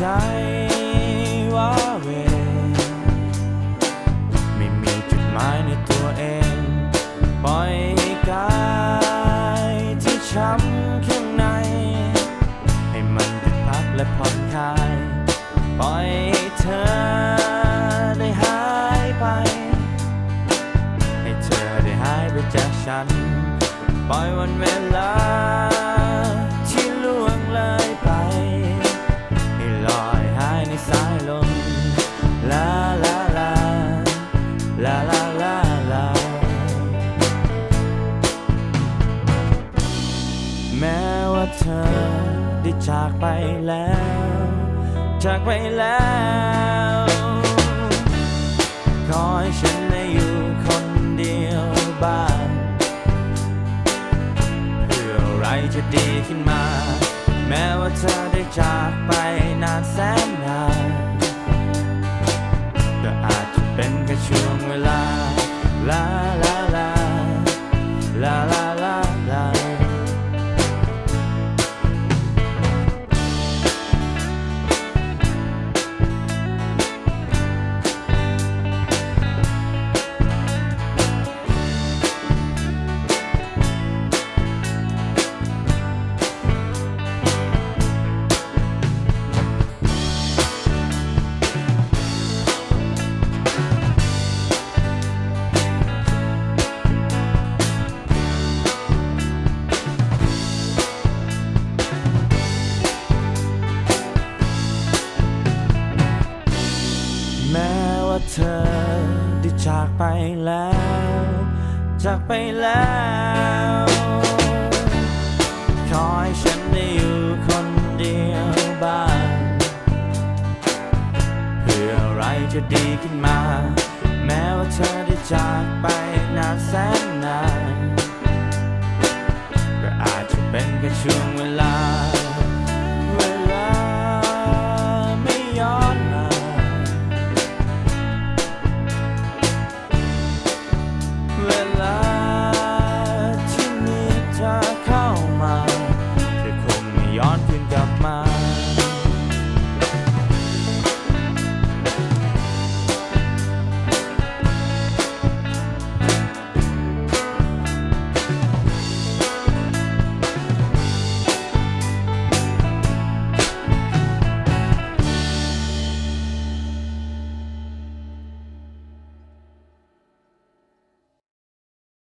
ใจว่าเว ไม่มีจุดหมายในตัวเอง ปล่อยกายที่ช้ำข้างใน ให้มันได้พักและผ่อนคลาย ปล่อยเธอได้หายไป ให้เธอได้หายไปจากฉัน ปล่อยวันเวลา เธอได้จากไปแล้ว จากไปแล้ว ขอให้ฉันได้อยู่คนเดียวบ้างเพื่ออะไรจะดีขึ้นมา แม้ว่าเธอได้จากไปนานแสนนานก็อาจจะเป็นแค่ช่วงเวลาลาลาลาลาลา แม้ว่าเธอได้จากไปแล้ว จากไปแล้ว ขอให้ฉันได้อยู่คนเดียวบ้าง เพื่ออะไรจะดีขึ้นมา แม้ว่าเธอได้จากไปนานแสน